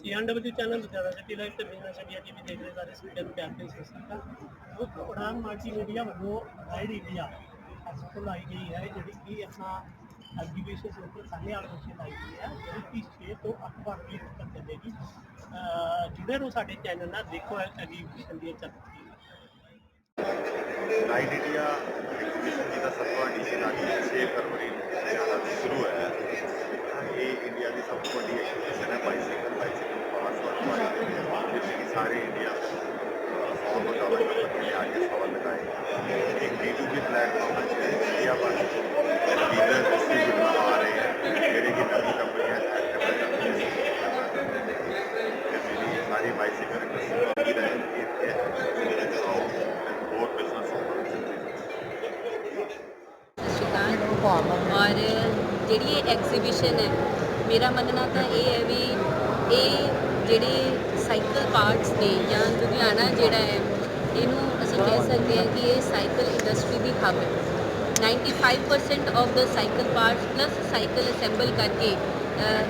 CNW channel Ludhiana city live ਤੇ business India TV ਦੇਖ ਰਹੇ ਸਾਰੇ ਸਟੂਡੈਂਟ ਨੂੰ ਪਿਆਰ ਭਰੀ ਸਤਿ ਸ਼੍ਰੀ ਅਕਾਲ। ਉਹ ਉਡਾਨ ਮਲਟੀਮੀਡੀਆ ਵੱਲੋਂ ਰਾਈਡ ਇੰਡੀਆ ਹਸਪਤਾਲ ਆਈ ਗਈ ਹੈ, ਜਿਹੜੀ ਕਿ ਆਪਣਾ ਐਗਜੀਬਿਸ਼ਨ ਸੈਂਟਰ ਸਾਹਮਣੇ ਵਾਲੇ ਵਿੱਚ ਲਾਈ ਗਈ ਹੈ, ਜਿਹੜੀ ਕਿ 6 ਤੋਂ 8 ਫਰਵਰੀ ਤੱਕ ਚੱਲੇਗੀ ਅਹ ਜੁੜੇ ਰਹੋ ਸਾਡੇ ਚੈਨਲ ਨਾਲ ਦੇਖੋ ਐਗਜੀਬਿਸ਼ਨ ਦੀਆਂ ਚੱਲਦੀਆਂ ਰਾਈਡ ਇੰਡੀਆ ਐਗਜ਼ੀਬਿਸ਼ਨ ਜੀ ਦਾ ਸੱਤਵਾਂ ਐਡੀਸ਼ਨ ਅੱਜ 6 ਫਰਵਰੀ ਨੂੰ ਸ਼ੁਰੂ ਹੈ। ਇਹ ਇੰਡੀਆ ਦੀ ਸਭ ਤੋਂ ਵੱਡੀ ਐਗਜ਼ੀਬਿਸ਼ਨ ਹੈ ਬਾਈਸਾਈਕਲ ਪਾਸ ਔਰ ਜਿਸ ਕਿ ਸਾਰੇ ਇੰਡੀਆ ਤੋਂ ਸੌ ਤੋਂ ਜ਼ਿਆਦਾ ਕੰਪਨੀ ਨੇ ਅੱਜ ਸਟਾਲ ਲਗਾਏ ਇੱਕ B2B ਪਲੇਟਫਾਰਮ ਹੈ ਇੰਡੀਆ ਭਰ ਤੋਂ ਡੀਲਰ ਡਿਸਟ੍ਰੀਬਿਊਟਰ ਆ ਰਹੇ ਹੈ ਜਿਹੜੇ ਕਿ ਨਵੀਂ ਕੰਪਨੀਆਂ ਐਡ ਜਿਹੜੀ ਇਹ ਐਗਜ਼ੀਬਿਸ਼ਨ ਹੈ ਮੇਰਾ ਮੰਨਣਾ ਤਾਂ ਇਹ ਹੈ ਵੀ ਇਹ ਜਿਹੜੇ ਸਾਈਕਲ ਪਾਰਟਸ ਨੇ ਜਾਂ ਲੁਧਿਆਣਾ ਜਿਹੜਾ ਹੈ, ਇਹਨੂੰ ਅਸੀਂ ਕਹਿ ਸਕਦੇ ਹਾਂ ਕਿ ਇਹ ਸਾਈਕਲ ਇੰਡਸਟਰੀ ਦੀ ਹੱਬ ਹੈ 95% of the cycle parts plus cycle assemble ਕਰਕੇ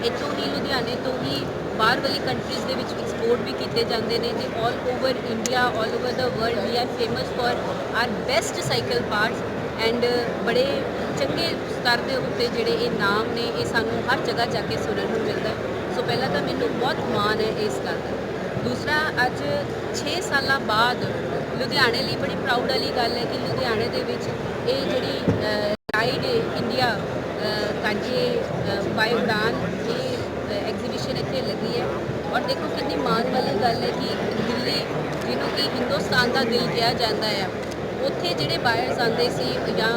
ਇੱਥੋਂ ਹੀ ਲੁਧਿਆਣੇ ਤੋਂ ਹੀ ਬਾਹਰ ਵਾਲੀ ਕੰਟਰੀਜ਼ ਦੇ ਵਿੱਚ ਐਕਸਪੋਰਟ ਵੀ ਕੀਤੇ ਜਾਂਦੇ ਨੇ ਤੇ all over India all over the world we are famous for our best cycle parts and ਬੜੇ ਚੰਗੇ ਸਤਰ ਦੇ ਉੱਤੇ ਜਿਹੜੇ ਇਹ ਨਾਮ ਨੇ, ਇਹ ਸਾਨੂੰ ਹਰ ਜਗ੍ਹਾ ਜਾ ਕੇ ਸੁਣਨ ਨੂੰ ਮਿਲਦਾ ਹੈ। ਸੋ ਪਹਿਲਾਂ ਤਾਂ ਮੈਨੂੰ ਬਹੁਤ ਮਾਣ ਹੈ ਇਸ ਗੱਲ ਦਾ। ਦੂਸਰਾ, ਅੱਜ 6 ਸਾਲਾਂ ਬਾਅਦ ਲੁਧਿਆਣੇ ਲਈ ਬੜੀ ਪ੍ਰਾਊਡ ਵਾਲੀ ਗੱਲ ਹੈ ਕਿ ਲੁਧਿਆਣੇ ਦੇ ਵਿੱਚ ਇਹ ਜਿਹੜੀ ਰਾਈਡ ਇੰਡੀਆ ਕਾਂਜੀ ਬਾਈ ਉਡਾਨ ਇਹ ਐਗਜ਼ੀਬਿਸ਼ਨ ਇੱਥੇ ਲੱਗੀ ਹੈ। ਔਰ ਦੇਖੋ ਕਿੰਨੀ ਮਾਣ ਵਾਲੀ ਗੱਲ ਹੈ ਕਿ ਦਿੱਲੀ, ਜਿਹਨੂੰ ਕਿ ਹਿੰਦੁਸਤਾਨ ਦਾ ਦਿਲ ਕਿਹਾ ਜਾਂਦਾ ਹੈ, ਉੱਥੇ ਜਿਹੜੇ ਬਾਇਰਸ ਆਉਂਦੇ ਸੀ ਜਾਂ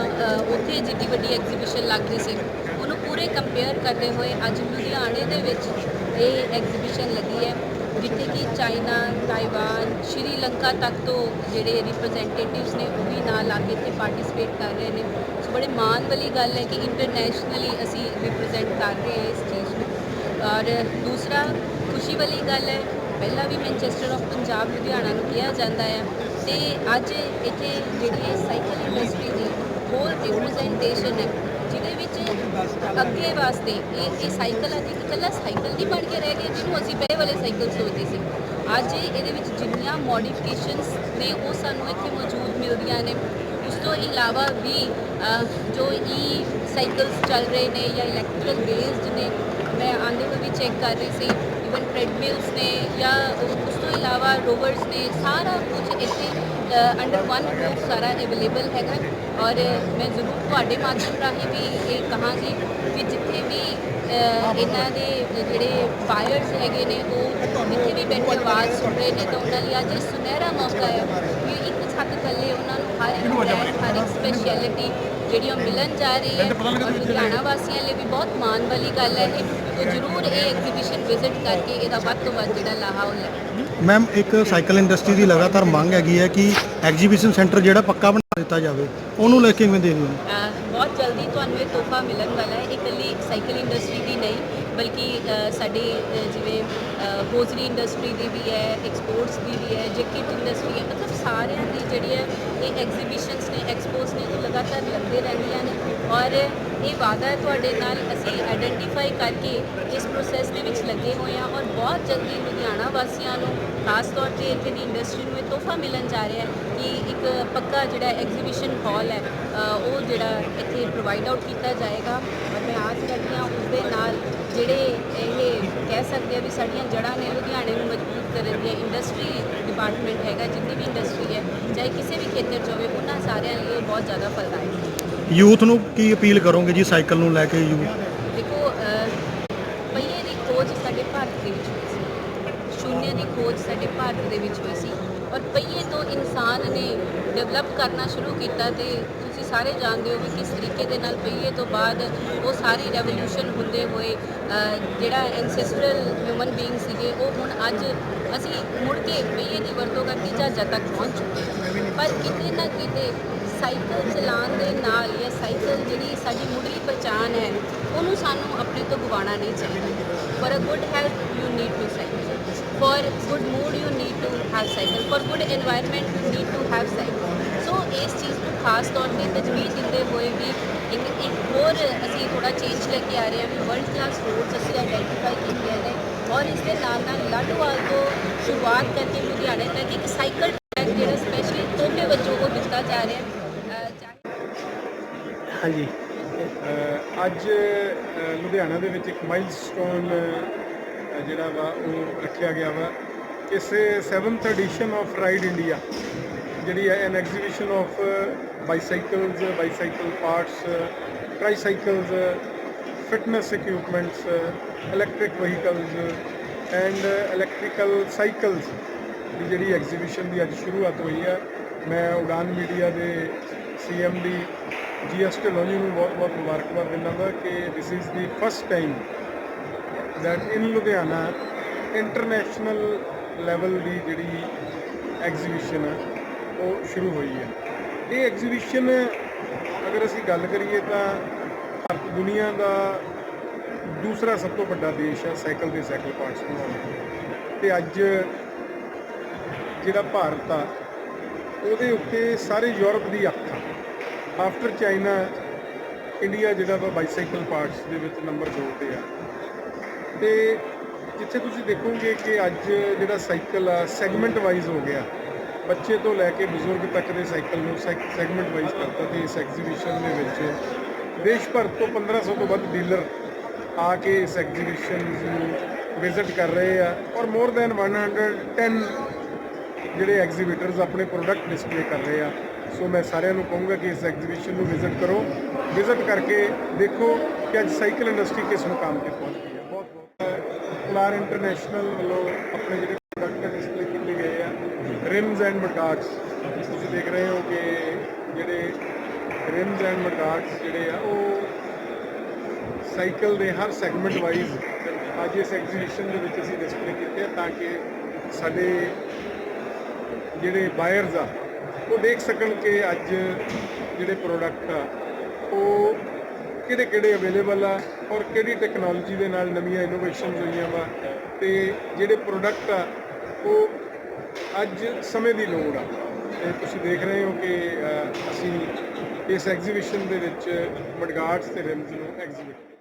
ਉੱਥੇ ਜਿੱਡੀ ਵੱਡੀ ਐਗਜ਼ੀਬਿਸ਼ਨ ਲੱਗ ਰਹੀ ਸੀ, ਉਹਨੂੰ ਪੂਰੇ ਕੰਪੇਅਰ ਕਰਦੇ ਹੋਏ ਅੱਜ ਲੁਧਿਆਣੇ ਦੇ ਵਿੱਚ। ਇਹ ਐਗਜ਼ੀਬਿਸ਼ਨ ਲੱਗੀ ਹੈ, ਜਿੱਥੇ ਕਿ ਚਾਈਨਾ, ਤਾਈਵਾਨ, ਸ਼੍ਰੀਲੰਕਾ ਤੱਕ ਤੋਂ ਜਿਹੜੇ ਰਿਪਰੈਜ਼ੈਂਟੇਟਿਵਸ ਨੇ ਉਹ ਵੀ ਨਾਲ ਆ ਕੇ ਇੱਥੇ ਪਾਰਟਿਸਿਪੇਟ ਕਰ ਰਹੇ ਨੇ। ਸੋ ਬੜੇ ਮਾਣ ਵਾਲੀ ਗੱਲ ਹੈ ਕਿ ਇੰਟਰਨੈਸ਼ਨਲੀ ਅਸੀਂ ਰਿਪਰੈਜ਼ੈਂਟ ਕਰ ਰਹੇ ਹਾਂ ਇਸ ਚੀਜ਼ ਨੂੰ। ਔਰ ਦੂਸਰਾ ਖੁਸ਼ੀ ਵਾਲੀ ਗੱਲ ਹੈ, ਪਹਿਲਾਂ ਵੀ ਮੈਨਚੈਸਟਰ ਆਫ ਪੰਜਾਬ ਲੁਧਿਆਣਾ ਨੂੰ ਕਿਹਾ ਜਾਂਦਾ ਹੈ ਤੇ ਅੱਜ ਇੱਥੇ ਜਿਹੜੀ ਇਹ ਸਾਈਕਲ ਇੰਡਸਟਰੀ ਦੀ ਹੋਰ ਰਿਪਰੈਜ਼ੈਂਟੇਸ਼ਨ ਹੈ ਅੱਗੇ ਵਾਸਤੇ ਇਹ ਇਹ ਸਾਈਕਲ ਅੱਜ ਇੱਕ ਇਕੱਲਾ ਸਾਈਕਲ ਨਹੀਂ ਬਣ ਕੇ ਰਹਿ ਗਿਆ, ਜਿਹਨੂੰ ਅਸੀਂ ਪਹਿਲੇ ਵਾਲੇ ਸਾਈਕਲ ਸੋਚਦੇ ਸੀ। ਅੱਜ ਇਹਦੇ ਵਿੱਚ ਜਿੰਨੀਆਂ ਮੋਡੀਫਿਕੇਸ਼ਨਸ ਨੇ, ਉਹ ਸਾਨੂੰ ਇੱਥੇ ਮੌਜੂਦ ਮਿਲਦੀਆਂ ਨੇ। ਉਸ ਤੋਂ ਇਲਾਵਾ ਵੀ ਜੋ ਈ ਸਾਈਕਲਸ ਚੱਲ ਰਹੇ ਨੇ ਜਾਂ ਇਲੈਕਟ੍ਰਿਕਲ ਬੇਸਡ ਨੇ, ਮੈਂ ਆਂਦੇ ਹੋਏ ਵੀ ਚੈੱਕ ਕਰ ਰਹੀ ਸੀ ਇਵਨ ਟ੍ਰੈਡਮਿਲਸ ਨੇ ਜਾਂ ਉਸ ਤੋਂ ਇਲਾਵਾ ਰੋਵਰਸ ਨੇ, ਸਾਰਾ ਕੁਝ ਇੱਥੇ ਅੰਡਰ ਵਨ ਰੂਫ ਸਾਰਾ ਅਵੇਲੇਬਲ ਹੈਗਾ। ਔਰ ਮੈਂ ਜ਼ਰੂਰ ਤੁਹਾਡੇ ਮਾਧਿਅਮ ਰਾਹੀਂ ਵੀ ਇਹ ਕਹਾਂਗੀ ਕਿ ਜਿੱਥੇ ਵੀ ਇਹਨਾਂ ਦੇ ਜਿਹੜੇ ਬਾਇਰਸ ਹੈਗੇ ਨੇ ਉਹ ਜਿੱਥੇ ਵੀ ਬੈਠੇ ਆਵਾਜ਼ ਸੁਣ ਰਹੇ ਨੇ ਤਾਂ ਉਹਨਾਂ ਲਈ ਅੱਜ ਇਹ ਸੁਨਹਿਰਾ ਮੌਕਾ ਹੈ ਕਿ ਇੱਕ ਛੱਤ ਥੱਲੇ ਉਹਨਾਂ ਨੂੰ ਹਰ ਇੱਕ ਹਰ ਇੱਕ ਸਪੈਸ਼ਲਿਟੀ ਜਿਹੜੀ ਉਹ ਮਿਲਣ ਜਾ ਰਹੀ ਹੈ। ਲੁਧਿਆਣਾ ਵਾਸੀਆਂ ਲਈ ਵੀ ਬਹੁਤ ਮਾਣ ਵਾਲੀ ਗੱਲ ਹੈ। ਇਹ ਜ਼ਰੂਰ ਇਹ ਐਗਜ਼ੀਬਿਸ਼ਨ ਵਿਜ਼ਿਟ ਕਰਕੇ ਇਹਦਾ ਵੱਧ ਤੋਂ ਵੱਧ ਜਿਹੜਾ ਲਾਹਾ ਉਹ ਲੈ ਮੈਮ ਇੱਕ ਸਾਈਕਲ ਇੰਡਸਟਰੀ ਦੀ ਲਗਾਤਾਰ ਮੰਗ ਹੈਗੀ ਹੈ ਕਿ ਐਗਜ਼ੀਬਿਸ਼ਨ ਸੈਂਟਰ ਜਿਹੜਾ ਪੱਕਾ ਬਣਾ ਦਿੱਤਾ ਜਾਵੇ ਉਹਨੂੰ ਲੈ ਕੇ ਕਿਵੇਂ ਦੇ ਰਹੇ ਹੋ? ਬਹੁਤ ਜਲਦੀ ਤੁਹਾਨੂੰ ਇਹ ਤੋਹਫਾ ਮਿਲਣ ਵਾਲਾ ਹੈ। ਇਕੱਲੀ ਸਾਈਕਲ ਇੰਡਸਟਰੀ ਦੀ ਨਹੀਂ ਬਲਕਿ ਸਾਡੀ ਜਿਵੇਂ ਹੋਜ਼ਰੀ ਇੰਡਸਟਰੀ ਦੀ ਵੀ ਹੈ ਐਕਸਪੋਰਟਸ ਦੀ ਵੀ ਹੈ ਜੈਕਟ ਇੰਡਸਟਰੀ ਹੈ ਮਤਲਬ ਸਾਰਿਆਂ ਦੀ ਜਿਹੜੀ ਹੈ ਇਹ ਐਗਜ਼ੀਬਿਸ਼ਨਸ ਨੇ ਐਕਸਪੋਸ ਨੇ ਜੋ ਲਗਾਤਾਰ ਲੱਗਦੇ ਰਹਿੰਦੀਆਂ ਨੇ। ਔਰ ਇਹ ਵਾਅਦਾ ਹੈ ਤੁਹਾਡੇ ਨਾਲ ਅਸੀਂ ਆਇਡੈਂਟੀਫਾਈ ਕਰਕੇ ਇਸ ਪ੍ਰੋਸੈਸ ਦੇ ਵਿੱਚ ਲੱਗੇ ਹੋਏ ਹਾਂ ਔਰ ਬਹੁਤ ਜਲਦੀ ਲੁਧਿਆਣਾ ਵਾਸੀਆਂ ਨੂੰ, ਖਾਸ ਤੌਰ ਤੇ ਇੱਥੇ ਦੀ ਇੰਡਸਟਰੀ ਨੂੰ ਇਹ ਤੋਹਫਾ ਮਿਲਣ ਜਾ ਰਿਹਾ ਹੈ ਕਿ ਇੱਕ ਪੱਕਾ ਜਿਹੜਾ ਐਗਜ਼ੀਬਿਸ਼ਨ ਹਾਲ ਹੈ ਉਹ ਜਿਹੜਾ ਇੱਥੇ ਪ੍ਰੋਵਾਈਡ ਆਊਟ ਕੀਤਾ ਜਾਏਗਾ। ਔਰ ਮੈਂ ਆਸ ਕਰਦੀ ਹਾਂ ਉਸ ਦੇ ਨਾਲ ਜਿਹੜੇ ਇਹ ਕਹਿ ਸਕਦੇ ਆ ਵੀ ਸਾਡੀਆਂ ਜੜ੍ਹਾਂ ਨੇ ਲੁਧਿਆਣੇ ਨੂੰ ਮਜ਼ਬੂਤ ਕਰਨ ਦੀਆਂ ਇੰਡਸਟਰੀ ਡਿਪਾਰਟਮੈਂਟ ਹੈਗਾ, ਜਿੰਨੀ ਵੀ ਇੰਡਸਟਰੀ ਹੈ, ਚਾਹੇ ਕਿਸੇ ਵੀ ਖੇਤਰ 'ਚ ਹੋਵੇ, ਉਹਨਾਂ ਸਾਰਿਆਂ ਲਈ ਇਹ ਬਹੁਤ ਜ਼ਿਆਦਾ ਫਲਦਾਇਕ ਹੈ। ਯੂਥ ਨੂੰ ਕੀ ਅਪੀਲ ਕਰੋਗੇ ਜੀ ਸਾਈਕਲ ਨੂੰ ਲੈ ਕੇ ਯੂਥ ਦੇਖੋ ਅਹ, ਪਹੀਏ ਦੀ ਖੋਜ ਸਾਡੇ ਭਾਰਤ ਦੇ ਵਿੱਚ ਹੋਈ ਸੀ। ਸ਼ੂਨਯ ਦੀ ਖੋਜ ਸਾਡੇ ਭਾਰਤ ਦੇ ਵਿੱਚ ਹੋਈ ਸੀ। ਔਰ ਪਹੀਏ ਤੋਂ ਇਨਸਾਨ ਨੇ ਡਿਵੈਲਪ ਕਰਨਾ ਸ਼ੁਰੂ ਕੀਤਾ ਤੇ ਤੁਸੀਂ ਸਾਰੇ ਜਾਣਦੇ ਹੋ ਵੀ ਕਿਸ ਤਰੀਕੇ ਦੇ ਨਾਲ ਪਹੀਏ ਤੋਂ ਬਾਅਦ ਉਹ ਸਾਰੀ ਰੈਵੋਲੂਸ਼ਨ ਹੁੰਦੇ ਹੋਏ ਅਹ, ਜਿਹੜਾ ਐਂਸੈਸਟਰਲ ਹਿਊਮਨ ਬੀਇੰਗ ਸੀਗੇ ਉਹ ਹੁਣ ਅੱਜ ਅਸੀਂ ਮੁੜ ਕੇ ਪਹੀਏ ਦੀ ਵਰਤੋਂ ਕਰਕੇ ਜਹਾਜ਼ਾਂ ਤੱਕ ਪਹੁੰਚ ਚੁੱਕੇ ਹਾਂ। ਪਰ ਕਿਤੇ ਨਾ ਕਿਤੇ ਸਾਈਕਲ ਚਲਾਉਣ ਦੇ ਨਾਲ ਜਾਂ ਸਾਈਕਲ ਜਿਹੜੀ ਸਾਡੀ ਮੁੱਢਲੀ ਪਛਾਣ ਹੈ, ਉਹਨੂੰ ਸਾਨੂੰ ਆਪਣੇ ਤੋਂ ਗਵਾਣਾ ਨਹੀਂ ਚਾਹੀਦਾ। For a good health you need to cycle for good mood you need to have cycle for good environment you need to have cycle so ਇਸ ਚੀਜ਼ ਨੂੰ ਖਾਸ ਤੌਰ ਤੇ ਤਜਵੀਜ਼ ਦਿੰਦੇ ਹੋਏ ਵੀ ਇੱਕ ਇੱਕ ਹੋਰ ਅਸੀਂ ਥੋੜਾ ਚੇਂਜ ਲੈ ਕੇ ਆ ਰਹੇ ਹਾਂ ਵੀ ਵਰਲਡ ਕਲਾਸ ਰੋਡਸ ਅਸੀਂ ਆਈਡੈਂਟੀਫਾਈ ਕੀਤੇ ਨੇ ਔਰ ਇਸ ਦੇ ਨਾਲ ਨਾਲ ਲਾਡੂਵਾਲ ਤੋਂ ਸ਼ੁਰੂਆਤ ਕਰਕੇ ਲੁਧਿਆਣੇ ਤੱਕ ਇੱਕ ਸਾਈਕਲ ਟ੍ਰੈਕ ਜਿਹੜਾ ਸਪੈਸ਼ਲੀ ਤੋਹਫੇ ਵਜੋਂ ਉਹ ਦਿੱਤਾ ਜਾ ਰਿਹਾ ਹੈ। ਹਾਂਜੀ। ਅੱਜ ਲੁਧਿਆਣਾ ਦੇ ਵਿੱਚ ਇੱਕ ਮਾਈਲਸਟੋਨ ਜਿਹੜਾ ਵਾ, ਉਹ ਰੱਖਿਆ ਗਿਆ ਵਾ। ਇਸ 7th edition of ride India ਜਿਹੜੀ ਹੈ an exhibition of bicycles bicycle parts tricycles fitness equipments electric vehicles and electrical cycles ਦੀ ਜਿਹੜੀ ਐਗਜ਼ੀਬਿਸ਼ਨ ਦੀ ਅੱਜ ਸ਼ੁਰੂਆਤ ਹੋਈ ਹੈ। ਮੈਂ ਉਡਾਨ ਮੀਡੀਆ ਦੇ ਸੀਐਮ ਦੀ ਜੀਐਸ ਢਿੱਲੋਂ ਜੀ ਨੂੰ ਬਹੁਤ ਬਹੁਤ ਮੁਬਾਰਕਬਾਦ ਦਿੰਦਾ ਹਾਂ ਕਿ this is the first time that in Ludhiana international level ਦੀ ਜਿਹੜੀ ਐਗਜ਼ੀਬਿਸ਼ਨ ਹੈ ਉਹ ਸ਼ੁਰੂ ਹੋਈ ਹੈ ਇਹ ਐਗਜ਼ੀਬਿਸ਼ਨ ਅਗਰ ਅਸੀਂ ਗੱਲ ਕਰੀਏ ਤਾਂ ਭਾਰਤ ਦੁਨੀਆ ਦਾ ਦੂਸਰਾ ਸਭ ਤੋਂ ਵੱਡਾ ਦੇਸ਼ ਹੈ ਸਾਈਕਲ ਦੇ ਸਾਈਕਲ ਪਾਰਟਸ ਬਣਾਉਣ ਦਾ। ਤੇ ਅੱਜ ਜਿਹੜਾ ਭਾਰਤ ਆ, ਉਹਦੇ ਉੱਤੇ ਸਾਰੇ ਯੂਰਪ ਦੀ ਅੱਖ ਆ ਆਫਟਰ ਚਾਈਨਾ ਇੰਡੀਆ ਜਿਹੜਾ ਵਾ ਬਾਈਸਾਈਕਲ ਪਾਰਟਸ ਦੇ ਵਿੱਚ ਨੰਬਰ 2 ਤੇ ਆ। ਤੇ ਜਿੱਥੇ ਤੁਸੀਂ ਦੇਖੋਗੇ ਕਿ ਅੱਜ ਜਿਹੜਾ ਸਾਈਕਲ ਆ ਸੈਗਮੈਂਟ ਵਾਈਜ਼ ਹੋ ਗਿਆ। ਬੱਚੇ ਤੋਂ ਲੈ ਕੇ ਬਜ਼ੁਰਗ ਤੱਕ ਦੇ ਸਾਈਕਲ ਨੂੰ ਸੈਗਮੈਂਟ ਵਾਈਜ਼ ਕਰਤਾ ਤੇ ਇਸ ਐਗਜ਼ੀਬਿਸ਼ਨ ਦੇ ਵਿੱਚ ਦੇਸ਼ ਭਰ ਤੋਂ 1500 ਤੋਂ ਵੱਧ ਡੀਲਰ ਆ ਕੇ ਇਸ ਐਗਜ਼ੀਬਿਸ਼ਨ ਨੂੰ ਵਿਜ਼ਿਟ ਕਰ ਰਹੇ ਆ ਔਰ ਮੋਰ ਦੈਨ 110 ਜਿਹੜੇ ਐਗਜ਼ੀਬਿਟਰਸ ਆਪਣੇ ਪ੍ਰੋਡਕਟ ਡਿਸਪਲੇ ਕਰ ਰਹੇ ਆ। ਸੋ ਮੈਂ ਸਾਰਿਆਂ ਨੂੰ ਕਹੂੰਗਾ ਕਿ ਇਸ ਐਗਜ਼ੀਬਿਸ਼ਨ ਨੂੰ ਵਿਜ਼ਿਟ ਕਰੋ। ਵਿਜ਼ਿਟ ਕਰਕੇ ਦੇਖੋ ਕਿ ਅੱਜ ਸਾਈਕਲ ਇੰਡਸਟਰੀ ਕਿਸ ਮੁਕਾਮ ਤੇ ਪਹੁੰਚ ਗਈ ਹੈ। ਬਹੁਤ ਬਹੁਤ ਕੁਲਾਰ ਇੰਟਰਨੈਸ਼ਨਲ ਵੱਲੋਂ ਆਪਣੇ ਜਿਹੜੇ ਪ੍ਰੋਡਕਟ ਡਿਸਪਲੇ ਕੀਤੇ ਗਏ ਆ। ਰਿਮਸ ਐਂਡ ਮਟਾਰਸ ਤੁਸੀਂ ਦੇਖ ਰਹੇ ਹੋ ਕਿ ਜਿਹੜੇ ਰਿਮਸ ਐਂਡ ਮਟਾਰਸ ਜਿਹੜੇ ਆ, ਉਹ ਸਾਈਕਲ ਦੇ ਹਰ ਸੈਗਮੈਂਟ ਵਾਈਜ਼ ਅੱਜ ਇਸ ਐਗਜ਼ੀਬਿਸ਼ਨ ਦੇ ਵਿੱਚ ਅਸੀਂ ਡਿਸਪਲੇ ਕੀਤੇ ਆ ਤਾਂ ਕਿ ਸਾਡੇ ਜਿਹੜੇ ਬਾਇਰਸ ਆ ਉਹ ਦੇਖ ਸਕਣ ਕਿ ਅੱਜ ਜਿਹੜੇ ਪ੍ਰੋਡਕਟ ਆ, ਉਹ ਕਿਹੜੇ ਕਿਹੜੇ ਅਵੇਲੇਬਲ ਆ ਔਰ ਕਿਹੜੀ ਟੈਕਨੋਲੋਜੀ ਦੇ ਨਾਲ ਨਵੀਆਂ ਇਨੋਵੇਸ਼ਨਸ ਹੋਈਆਂ ਵਾ ਤੇ ਜਿਹੜੇ ਪ੍ਰੋਡਕਟ ਆ, ਉਹ ਅੱਜ ਸਮੇਂ ਦੀ ਲੋੜ ਆ। ਤੇ ਤੁਸੀਂ ਦੇਖ ਰਹੇ ਹੋ ਕਿ ਅਸੀਂ ਇਸ ਐਗਜ਼ੀਬਿਸ਼ਨ ਦੇ ਵਿੱਚ ਮਡਗਾਰਡਸ ਤੇ ਰਿਮਜ਼ ਨੂੰ ਐਗਜ਼ੀਬਿਟ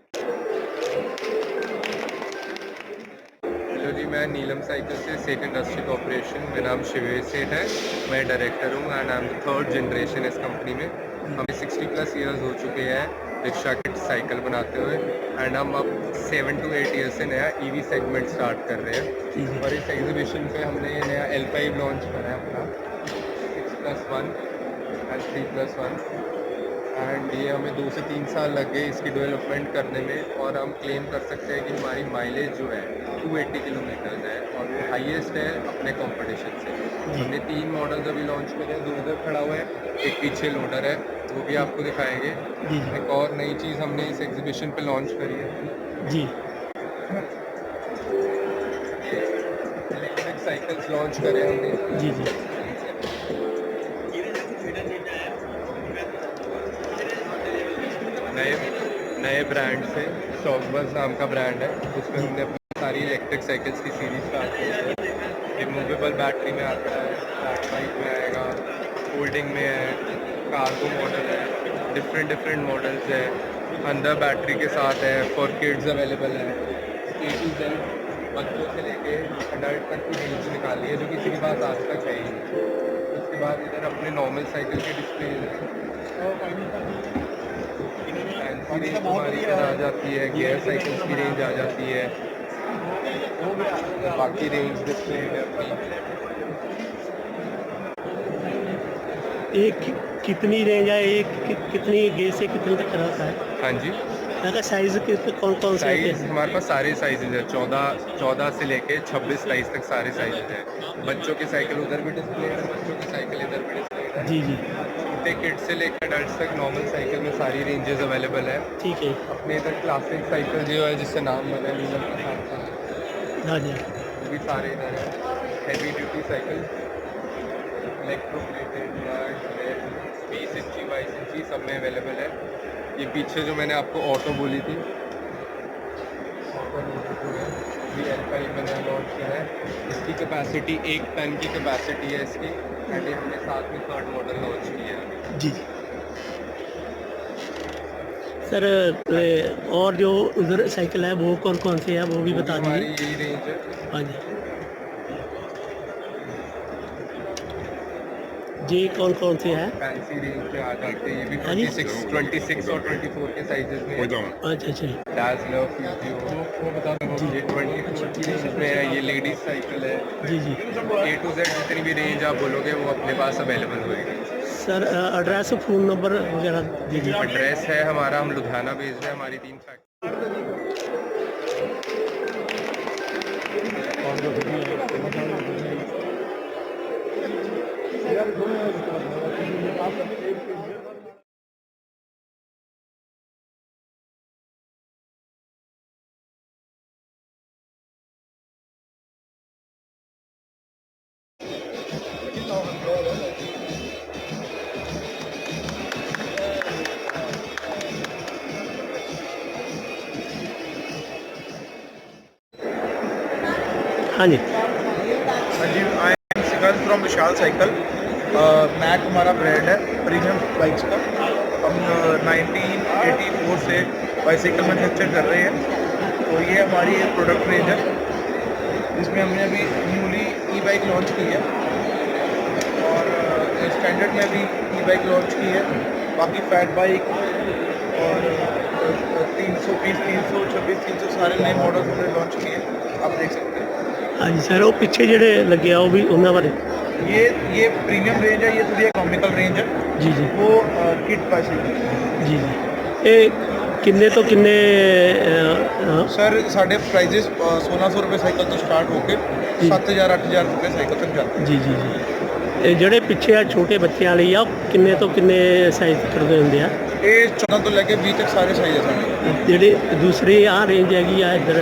मैं नीलम साइकिल से सेठ इंडस्ट्री कॉरपोरेशन मेरा नाम शिवेश सेठ है। मैं डायरेक्टर हूँ and I am third generation इस कंपनी में। हमें 60 प्लस ईयर्स हो चुके हैं रिक्शा किट साइकिल बनाते हुए एंड हम अब सेवन टू एट ईयर्स से नया ईवी सेगमेंट स्टार्ट कर रहे हैं। और इस एग्जीबिशन पे हमने ये नया एल फाइव लॉन्च करा है अपना। Six plus one and three plus one and ये हमें दो से तीन साल लग गए इसकी डेवलपमेंट करने में और हम क्लेम कर सकते हैं कि हमारी माइलेज जो है टू एट्टी किलोमीटर है और वो हाईएस्ट है अपने कंपटीशन से। हमने तीन मॉडल्स अभी लॉन्च करे दो उधर खड़ा हुआ है एक पीछे लोडर है वो भी आपको दिखाएँगे। एक और नई चीज़ हमने इस एग्जीबिशन पे लॉन्च करी है। जी। इलेक्ट्रिक साइकिल्स लॉन्च करे हमने। जी जी। नए नए ब्रांड से स्टॉकबर्स नाम का ब्रांड है उसमें हमने इलेक्ट्रिक साइकिल्स की सीरीज़ स्टार्ट आती है। रिमूवेबल बैटरी में आता है फ्लैट बाइक में आएगा फोल्डिंग में है कार्गो मॉडल है डिफरेंट डिफरेंट मॉडल्स है, अंदर बैटरी के साथ है फॉर किड्स अवेलेबल है। ए टू जेड बच्चों से लेके अडल्ट तक की रेंज निकाली है, जो किसी के पास आज तक है ही उसके बाद इधर अपने नॉर्मल साइकिल के डिस्प्ले फैंसी रेंज हमारी इधर आ जाती है गियर साइकिल्स की रेंज आ जाती है। बाकी रेंज डिस्प्ले है अपनी। एक कितनी रेंज है? एक कि, कितनी गेज से कितने तक रहता है हाँ जी। साइज़ कौन कौन से साइज़ हमारे पास सारे साइजेज है। चौदह चौदह से लेके छब्बीस साइज़ तक सारे साइजेज हैं। बच्चों की साइकिल उधर भी डिस्प्ले है बच्चों की साइकिल इधर भी डिस्प्ले है। जी जी। छोटे किड्स से लेकर अडल्ट तक नॉर्मल साइकिल में सारी रेंजेस अवेलेबल है। ठीक है। अपने इधर क्लासिक साइकिल जो है जिससे नाम बना नीलम हाँ जी। भी सारे इधर है। हैवी ड्यूटी साइकिल इलेक्ट्रोप्लेटेड बीस इंची बाईस इंची सब में अवेलेबल है। ये पीछे जो मैंने आपको ऑटो बोली थी ऑटो जो भी एल मैंने लॉन्च किया है। इसकी कैपेसिटी एक टन की कैपेसिटी है इसकी। एंड हमने साथ में थर्ड मॉडल लॉन्च किया है। जी। सर और जो उधर साइकिल है वो कौन कौन से है वो भी बता दीजिए। हाँ। जी। जी कौन कौन से है? अच्छा अच्छा, अच्छा। ये अच्छा, लेडीज़ अच्छा, साइकिल है जी जी। ए टू जेड जितनी भी रेंज आप बोलोगे वो अपने पास अवेलेबल होगी सर एड्रेस फ़ोन नंबर वगैरह दीजिए एड्रेस है हमारा हम लुधियाना भेज रहे हैं हमारी तीन फैक्ट्री हाँ जी। हाँ जी I am Sikand from Vishal cycle Mac हमारा ब्रांड है प्रीमियम बाइक्स का। हम uh, 1984 से बाइसाइकिल मैन्युफैक्चर कर रहे हैं। तो ये हमारी एक प्रोडक्ट रेंज है। जिसमें हमने अभी न्यूली ई बाइक लॉन्च की है। और स्टैंडर्ड में भी ई बाइक लॉन्च की है। बाकी फैट बाइक और तीन सौ बीस तीन सौ छब्बीस तीन सौ सारे नए मॉडल्स हमने लॉन्च किए आप देख सकते हैं। हाँ जी सर वो पिछे ਜਿਹੜੇ ਲੱਗੇ ਆ ਉਹ ਵੀ ਉਹਨਾਂ ਬਾਰੇ ये ये प्रीमियम रेंज है ये थोड़ी इकोनॉमिकल रेंज है ਜੀ ਜੀ वो किट बाइसाइकिल ਜੀ ਜੀ ਇਹ ਕਿੰਨੇ ਤੋਂ ਕਿੰਨੇ ਅਹ, ਅਹ, सर साढ़े प्राइजेस सोलह सौ रुपये साइकिल तो स्टार्ट होके सत्त हज़ार अट्ठ हज़ार रुपये साइकिल तक जाते ਜੀ ਜੀ ਜੀ ਇਹ ਜਿਹੜੇ ਪਿੱਛੇ ਆ ਛੋਟੇ ਬੱਚਿਆਂ ਲਈ ਆ ਉਹ ਕਿੰਨੇ ਤੋਂ ਕਿੰਨੇ ਸਾਈਜ਼ ਤੱਕ ਦੇ ਹੁੰਦੇ ਆ हैं ये चौदह तो लेके बीस तक सारे साइज है साढ़े ਜਿਹੜੇ ਦੂਸਰੀ ਆ ਰੇਂਜ ਹੈਗੀ ਆ ਇੱਧਰ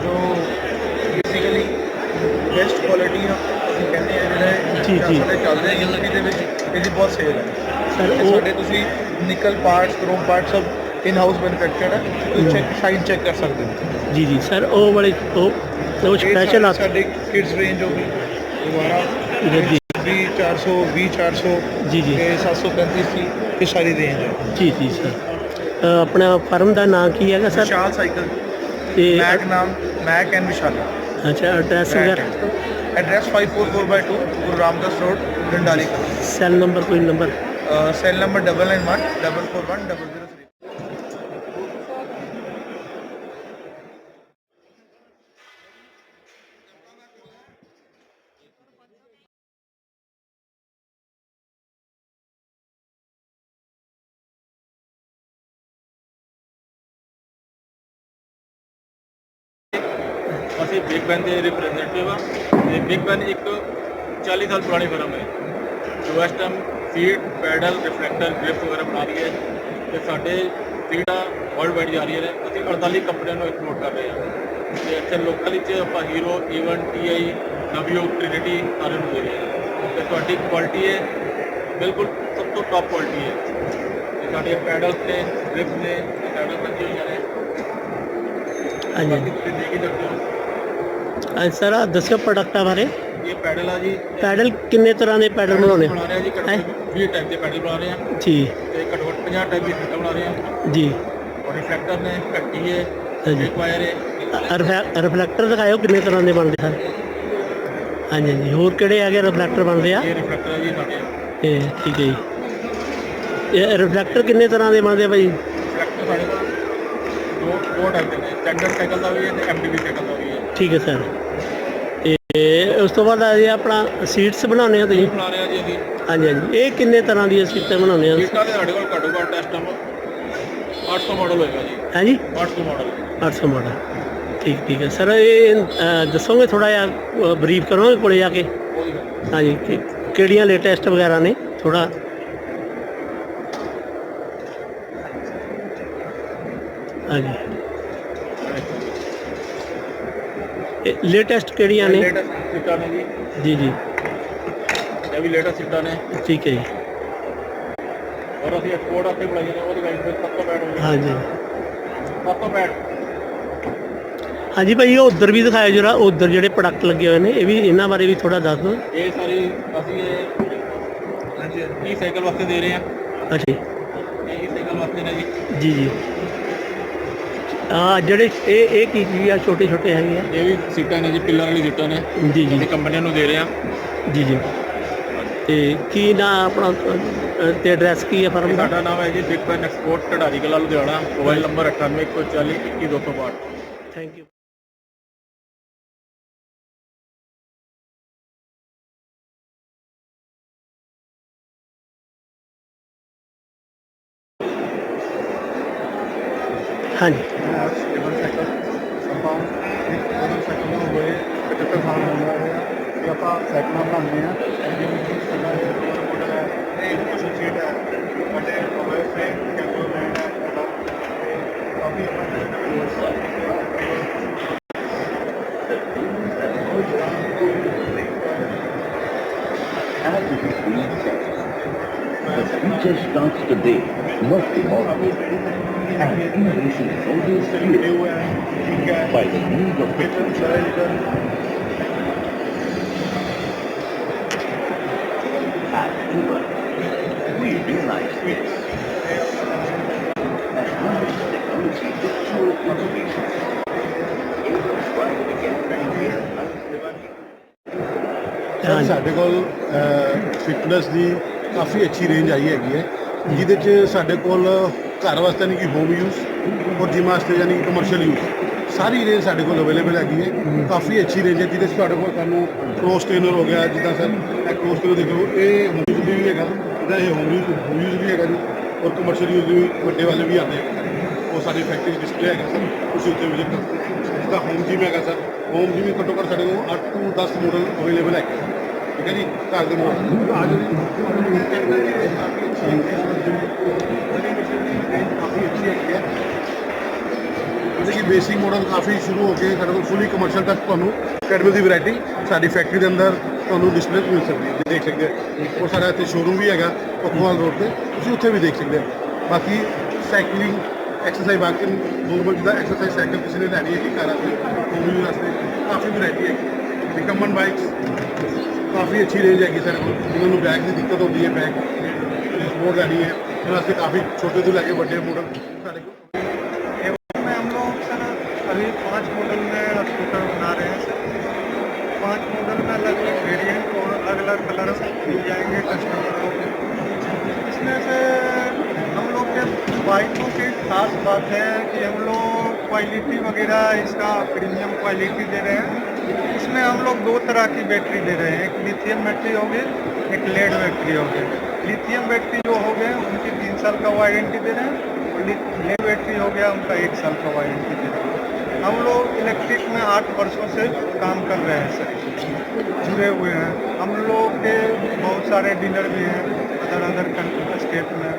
ਬੈਸਟ ਕੁਆਲਿਟੀ ਆ ਅਸੀਂ ਕਹਿੰਦੇ ਆ ਜਿਹੜਾ ਜੀ, ਜੀ। ਸਾਡੇ ਚੱਲਦੇ ਆ ਯੂਨਿਟੀ ਦੇ ਵਿੱਚ ਇਹਦੀ ਬਹੁਤ ਸੇਲ ਹੈ ਸਰ ਇਹ ਉਹ ਸਾਡੇ ਤੁਸੀਂ ਨਿਕਲ ਪਾਰਟਸ ਕ੍ਰੋਮ ਪਾਰਟਸ ਸਭ ਇਨ ਹਾਊਸ ਮੈਨੂਫੈਕਚਰਡ ਹੈ ਤੁਸੀਂ ਚੈੱਕ ਸ਼ਾਈਨ ਚੈੱਕ ਕਰ ਸਕਦੇ ਹੋ। ਜੀ ਜੀ। ਸਰ ਉਹ ਵਾਲੇ ਉਹ ਉਹ ਇਹ ਸਪੈਸ਼ਲ ਆ ਸਾਡੇ- ਸਾਡੇ ਕਿਡਸ ਰੇਂਜ ਹੋ ਗਈ। ਦੁਬਾਰਾ ਜੀ, ਜੀ। 20 400 20 400 ਜੀ, ਜੀ। ਤੇ 735 ਸੀ ਇਹ ਸਾਰੀ ਰੇਂਜ ਹੈ ਜੀ ਜੀ ਸਰ ਆਪਣਾ ਫਰਮ ਦਾ ਨਾਮ ਕੀ ਹੈਗਾ ਸਰ? ਵਿਸ਼ਾਲ ਸਾਈਕਲ। ਤੇ ਮੈਕ ਨਾਮ ਮੈਕ ਐਂਡ ਵਿਸ਼ਾਲਾ। ਅੱਛਾ ਐਡਰੈਸ ਵਗੈਰਾ address 544/2 Guru Ramdas road ਡੰਡਾਲੀ cell number ਕੋਈ ਨੰਬਰ ਸੈੱਲ ਨੰਬਰ 991 441 00 ਅਸੀਂ ਬਿਗ ਬੈਨ ਦੇ ਰਿਪਰੈਜ਼ੈਂਟੇਟਿਵ ਆ। ਤੇ ਬਿਗ ਬੈਨ ਇੱਕ 40 ਸਾਲ ਪੁਰਾਣੀ ਫਰਮ ਹੈ। ਜੋ ਇਸ time seat pedal reflector grip ਵਗੈਰਾ ਬਣਾ ਰਹੀ ਹੈ। ਤੇ ਸਾਡੇ ਸੀਟਾਂ ਵਰਲਡ ਵਾਈਡ ਜਾ ਰਹੀਆਂ ਨੇ। ਅਸੀਂ 48 ਕੰਪਨੀਆਂ ਨੂੰ ਐਕਸਪੋਰਟ ਕਰ ਰਹੇ ਹਾਂ। ਤੇ ਇੱਥੇ ਲੋਕਲ ਵਿੱਚ ਆਪਾਂ ਹੀਰੋ ਈਵਨ ਟੀਆਈ ਨਵਿਓ ਟ੍ਰਿਨਿਟੀ ਸਾਰਿਆਂ ਨੂੰ ਦੇ ਰਹੇ ਹਾਂ। ਤੇ ਤੁਹਾਡੀ ਕੁਆਲਿਟੀ ਹੈ। ਬਿਲਕੁਲ ਸਭ ਤੋਂ ਟੌਪ ਕੁਆਲਿਟੀ ਹੈ। ਤੇ ਸਾਡੇ ਪੈਡਲਸ ਨੇ ਗ੍ਰਿਪ ਨੇ ਪੈਡਲ ਲੱਗੇ ਹੋਈਆਂ ਨੇ। ਹਾਂਜੀ। ਦੇਖ ਹੀ ਸਕਦੇ ਹੋ। ਹਾਂਜੀ ਸਰ ਆਹ ਦੱਸਿਓ ਪ੍ਰੋਡਕਟਾਂ ਬਾਰੇ। ਇਹ ਪੈਡਲ ਆ ਜੀ। ਪੈਡਲ ਕਿੰਨੇ ਤਰ੍ਹਾਂ ਦੇ ਪੈਡਲ ਬਣਾਉਣੇ ਬਣਾ ਰਹੇ ਆ ਜੀ ਹੈਂ? ਘੱਟੋ 20 ਟਾਈਪ ਦੇ ਪੈਡਲ ਬਣਾ ਰਹੇ ਆ। ਜੀ। ਤੇ ਘੱਟੋ ਘੱਟ 50 ਟਾਈਪ ਦੀ ਫਿੱਟਾ ਬਣਾ ਰਹੇ ਆ। ਜੀ। ਔਰ ਰਿਫਲੈਕਟਰ ਨੇ ਕੱਟੀ ਹੈ ਹਾਂਜੀ। ਰਿਕਵਾਇਰ ਹੈ। ਰਿਫਲੈਕਟਰ ਦਿਖਾਇਓ ਕਿੰਨੇ ਤਰ੍ਹਾਂ ਦੇ ਬਣਦੇ ਹਨ। ਹਾਂਜੀ ਹਾਂਜੀ। ਹੋਰ ਕਿਹੜੇ ਹੈਗੇ ਰਿਫਲੈਕਟਰ ਬਣਦੇ ਆ? ਇਹ ਰਿਫਲੈਕਟਰ ਹੈ ਜੀ ਸਾਡੇ ਇਹ ਠੀਕ ਹੈ ਜੀ। ਇਹ ਰਿਫਲੈਕਟਰ ਕਿੰਨੇ ਤਰ੍ਹਾਂ ਦੇ ਬਣਦੇ ਆ ਭਾਈ ਰਿਫਲੈਕਟਰ ਸਾਡੇ ਕੋਲ ਦੋ ਦੋ ਟਾਈਪ ਦੇ ਨੇ। ਸਟੈਂਡਰਡ ਸਾਈਕਲ ਦਾ ਵੀ ਹੈ ਤੇ ਐਮਡੀਬੀ ਸਾਈਕਲ ਦਾ ਵੀ ਹੈ। ਠੀਕ ਹੈ ਸਰ। ਤੇ ਉਸ ਤੋਂ ਬਾਅਦ ਆ ਜੀ ਆਪਣਾ ਸੀਟਸ ਬਣਾਉਂਦੇ ਆ ਤੁਸੀਂ? ਬਣਾ ਰਹੇ ਆ ਜੀ ਅਸੀਂ। ਹਾਂਜੀ ਹਾਂਜੀ। ਇਹ ਕਿੰਨੇ ਤਰ੍ਹਾਂ ਦੀਆਂ ਸੀਟਾਂ ਬਣਾਉਂਦੇ ਆ ਸੀਟਾਂ ਦੇ ਸਾਡੇ ਕੋਲ ਘੱਟੋ ਘੱਟ ਇਸ ਟਾਈਮ 800 ਮਾਡਲ ਹੋਏਗਾ ਜੀ। ਹਾਂਜੀ? 800 ਮਾਡਲ 800 ਮਾਡਲ ਠੀਕ ਠੀਕ ਹੈ। ਸਰ ਇਹ ਅ, ਦੱਸੋਗੇ ਥੋੜਾ ਜਿਹਾ ਬਰੀਫ ਕਰੋਗੇ ਕੋਲੇ ਜਾ ਕੇ? ਉਹਦੀ ਹਾਂਜੀ ਕਿ- ਕਿਹੜੀਆਂ ਲੇਟੈਸਟ ਵਗੈਰਾ ਨੇ? ਥੋੜਾ ਹਾਂਜੀ। ਲੇਟੈਸਟ ਕਿਹੜੀਆਂ ਨੇ? ਲੇਟੈਸਟ ਸੀਟਾਂ ਨੇ ਜੀ। ਜੀ ਜੀ। ਇਹ ਵੀ ਲੇਟੈਸਟ ਸੀਟਾਂ ਨੇ। ਠੀਕ ਹੈ ਜੀ। ਔਰ ਅਸੀਂ ਐਕਸਪੋਰਟ ਆਪੇ ਬਣਾਈਆਂ ਨੇ ਉਹਦੀ ਵਾਈਟ ਤੇ 765 ਹੋਈ ਹਾਂਜੀ। 765 ਹਾਂਜੀ ਭਾਈ ਉਹ ਉਧਰ ਵੀ ਦਿਖਾਇਆ ਜਰਾ ਉਧਰ ਜਿਹੜੇ ਪ੍ਰੋਡਕਟ ਲੱਗੇ ਹੋਏ ਨੇ ਇਹ ਵੀ ਇਹਨਾਂ ਬਾਰੇ ਵੀ ਥੋੜਾ ਦੱਸ ਦਿਓ। ਇਹ ਸਾਰੀ ਅਸੀਂ ਇਹ ਈ ਸਾਈਕਲ ਵਾਸਤੇ ਦੇ ਰਹੇ ਹਾਂ। ਅੱਛਾ ਜੀ। ਇਹ ਸਾਈਕਲ ਵਾਸਤੇ ਨੇ ਜੀ। ਜੀ ਜੀ। ਆ ਜਿਹੜੇ ਇਹ ਇਹ ਕੀ ਚੀਜ਼ ਆ? ਛੋਟੇ ਛੋਟੇ ਹੈਗੇ ਆ। ਇਹ ਵੀ ਸੀਟਾਂ ਨੇ ਜੀ ਪਿੱਲਰ ਵਾਲੀ ਸੀਟਾਂ ਨੇ। ਜੀ ਜੀ। ਅਸੀਂ ਕੰਪਨੀਆਂ ਨੂੰ ਦੇ ਰਹੇ ਹਾਂ। ਜੀ ਜੀ। ਤੇ ਕੀ ਨਾ ਆਪਣਾ ਅ, ਤੇ ਐਡਰੈਸ ਕੀ ਹੈ ਫਰਮ ਦਾ? ਸਾਡਾ ਨਾਮ ਹੈ ਜੀ big export Dhandari Kalan Ludhiana. Mobile number 9814 21262 thank you ਹਾਂਜੀ ਕੇਬਲ ਸਾਈਕਲ ਆਪਾਂ ਇੱਕ ਕੇਬਲ ਸਾਈਕਲ ਨੂੰ ਹੋਏ 75 ਸਾਲ ਹੋ ਗਏ ਆ ਕਿ ਆਪਾਂ ਸਾਈਕਲਾਂ ਬਣਾਉਂਦੇ ਆ ਜਿਵੇਂ ਕਿ ਸਾਡਾ ਇਹ ਮਾਡਲ ਹੈ, ਇਹ ਐਸੋਸੀਏਟ ਹੈ। ਵੱਡੇ ਹੋਏ ਸੇ ਕੈਮਰਾਮੈਨ ਹੈ, ਸਾਡਾ। ਤੇ ਕਾਫੀ ਆਪਾਂ The future starts today, not tomorrow. And innovation is always fueled by the need of the future. At Uber, we realize this. As long as technology is pure innovation, Uber is trying to get ਹਾਂਜੀ ਸਾਡੇ ਕੋਲ fitness ਦੀ ਕਾਫੀ ਅੱਛੀ range ਆਈ ਹੈਗੀ ਹੈ, ਜਿਹਦੇ 'ਚ ਸਾਡੇ ਕੋਲ ਘਰ ਵਾਸਤੇ ਯਾਨੀ ਕਿ ਹੋਮ ਯੂਜ਼ ਔਰ ਜਿਮ ਵਾਸਤੇ ਯਾਨੀ ਕਿ ਕਮਰਸ਼ੀਅਲ ਯੂਜ਼ ਸਾਰੀ ਰੇਂਜ ਸਾਡੇ ਕੋਲ ਅਵੇਲੇਬਲ ਹੈਗੀ ਹੈ। ਕਾਫੀ ਅੱਛੀ ਰੇਂਜ ਹੈ, ਜਿਹਦੇ 'ਚ ਤੁਹਾਡੇ ਕੋਲ ਤੁਹਾਨੂੰ ਕ੍ਰੋਸ ਟ੍ਰੇਨਰ ਹੋ ਗਿਆ, ਜਿੱਦਾਂ ਸਰ ਇਹ ਕ੍ਰੋਸ ਟ੍ਰੇਨਰ ਦੇਖੋ, ਇਹ ਹੋਮ ਯੂਜ਼ ਵੀ ਹੈਗਾ ਇਹਦਾ ਇਹ ਹੋਮ ਯੂਜ਼ ਹੋਮ ਯੂਜ਼ ਵੀ ਹੈਗਾ ਜੀ, ਔਰ ਕਮਰਸ਼ੀਅਲ ਯੂਜ਼ ਵੀ ਵੱਡੇ ਵਾਲੇ ਵੀ ਆਉਂਦੇ ਹੈ ਉਹ ਸਾਡੀ ਫੈਕਟਰੀ ਡਿਸਪਲੇ ਹੈਗਾ ਸਰ, ਤੁਸੀਂ ਉੱਥੇ ਵਿਜ਼ਿਟ ਕਰ ਸਕਦੇ ਹੋ। ਜਿੱਦਾਂ ਹੋਮ ਜਿਮ ਹੈਗਾ ਸਰ ਹੋਮ ਜਿਮ ਵੀ ਘੱਟੋ ਘੱਟ ਸਾਡੇ ਕੋਲ 8 ਤੋਂ 10 ਮਾਡਲ ਅਵੇਲੇਬਲ ਹੈ ਠੀਕ ਹੈ ਜੀ, ਘਰ ਦੇ ਮਾਡਲ ਆ ਜਾਓ ਕਾਫੀ ਹੈਗੀ ਹੈ ਜਿਹਦੇ ਕਿ ਬੇਸਿਕ ਮਾਡਲ ਕਾਫੀ ਸ਼ੁਰੂ ਹੋ ਕੇ ਸਾਡੇ ਕੋਲ ਫੁੱਲੀ ਕਮਰਸ਼ੀਅਲ ਤੱਕ ਤੁਹਾਨੂੰ ਟ੍ਰੈਡਮਿਲ ਦੀ ਵੈਰਾਈਟੀ ਸਾਡੀ ਫੈਕਟਰੀ ਦੇ ਅੰਦਰ ਤੁਹਾਨੂੰ ਡਿਸਪਲੇ ਮਿਲ ਸਕਦੀ ਹੈ। ਦੇਖ ਸਕਦੇ ਹੋ। ਔਰ ਸਾਡਾ ਇੱਥੇ ਸ਼ੋਰੂਮ ਵੀ ਹੈਗਾ, ਕੋਕਵਾਲ ਰੋਡ ਤੇ। ਤੁਸੀਂ ਉੱਥੇ ਵੀ ਦੇਖ ਸਕਦੇ ਹੋ। ਬਾਕੀ ਸਾਈਕਲਿੰਗ ਐਕਸਰਸਾਈਜ਼ ਬਾਕੀ ਮੂਵਮੈਂਟ ਦਾ ਐਕਸਰਸਾਈਜ਼ ਸਾਈਕਲ ਕਿਸੇ ਨੇ ਲੈਣੀ ਹੈ ਕਿ ਘਰ ਵਾਸਤੇ ਹੋਮ ਯੂਜ਼ ਵਾਸਤੇ ਕਾਫੀ ਵੈਰਾਈਟੀ ਹੈ। ਰਿਕਮੈਂਡ ਬਾਈਕਸ ਕਾਫੀ ਅੱਛੀ ਰੇਂਜ ਹੈਗੀ ਸਾਡੇ ਕੋਲ ਜਿਨ੍ਹਾਂ ਨੂੰ ਬੈਗ ਦੀ ਦਿੱਕਤ ਹੁੰਦੀ ਹੈ ਬੈਗ ਸਪੋਰਟ ਲੈਣੀ ਹੈ ਉਹਨਾਂ ਵਾਸਤੇ ਕਾਫੀ ਛੋਟੇ ਤੋਂ ਲੈ ਕੇ ਵੱਡੇ ਮਾਡਲ ਸਾਡੇ ਕੋਲ में हम लोग सर अभी पांच मॉडल में स्कूटर बना रहे हैं सर पांच मॉडल में अलग अलग वेरिएंट और अलग अलग कलर मिल जाएंगे कस्टमर को इसमें से हम लोग के बाइकों की खास बात है कि हम लोग क्वालिटी वगैरह इसका प्रीमियम क्वालिटी दे रहे हैं इसमें हम लोग दो तरह की बैटरी दे रहे हैं। एक लिथियम बैटरी हो गई, एक लेड बैटरी हो गई। लिथियम बैटरी जो हो गए, उनकी तीन साल का वारंटी दे रहे हैं और लेड बैटरी हो गया, उनका एक साल का वारंटी दे रहे हैं। हम लोग इलेक्ट्रिक में आठ वर्षों से काम कर रहे हैं, सर। जुड़े हुए हैं। हम लोग के बहुत सारे डीलर भी हैं अदर अदर स्टेट में।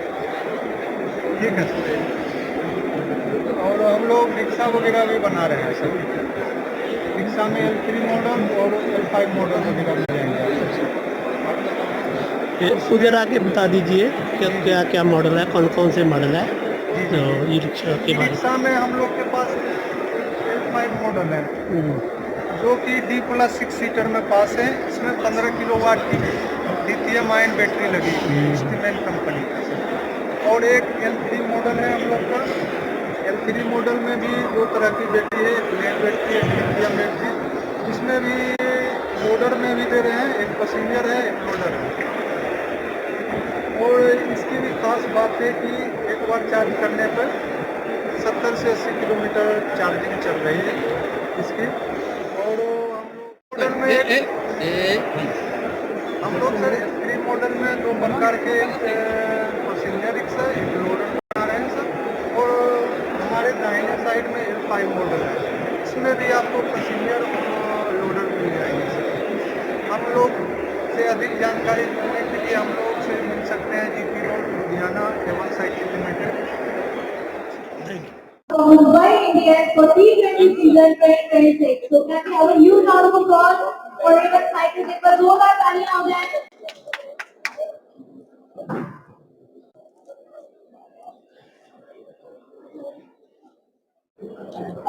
ठीक है, सर। और हम लोग रिक्शा वगैरह भी बना रहे हैं, सर। रिक्शा में एल थ्री मॉडल और एल फाइव मॉडल वगैरह मिल जाएँगे। उधर आके बता दीजिए क्या क्या क्या मॉडल है कौन कौन से मॉडल है? जी तो ई रिक्शा के बारे रिक्शा में हम लोग के पास एल फाइव मॉडल है। जो कि डी प्लस सिक्स सीटर में पास है। इसमें पंद्रह किलो वाट की लिथियम आयन बैटरी लगी। इंस्ट्रूमेंट कंपनी और एक एल थ्री मॉडल है हम लोग का। थ्री मॉडल में भी दो तरह की बैटरी है एक लेड बैटरी एक लिथियम बैटरी इसमें भी लोडर में भी दे रहे हैं एक पैसेंजर है एक लोडर है। और इसकी भी खास बात है कि एक बार चार्ज करने पर 70 से 80 किलोमीटर चार्जिंग चल रही है इसकी। और हम लोग मॉडल में हम लोग सर थ्री मॉडल में दो प्रकार के पैसेंजर रिक्शा एक लोडर बना रहे हैं सर और हमारे दाहिने साइड में एल फाइव मॉडल है इसमें भी आपको पैसेंजर और लोडर मिल जाएँगे हम लोग से अधिक जानकारी मिलने के लिए हम लोग से मिल सकते हैं जी पी रोड लुधियाना एवं cycle limited thank you Mumbai Indians for T20 season 2026. So can we have a huge round of applause for Raven Cycles? एक बार जोरदार तालियाँ हो जाए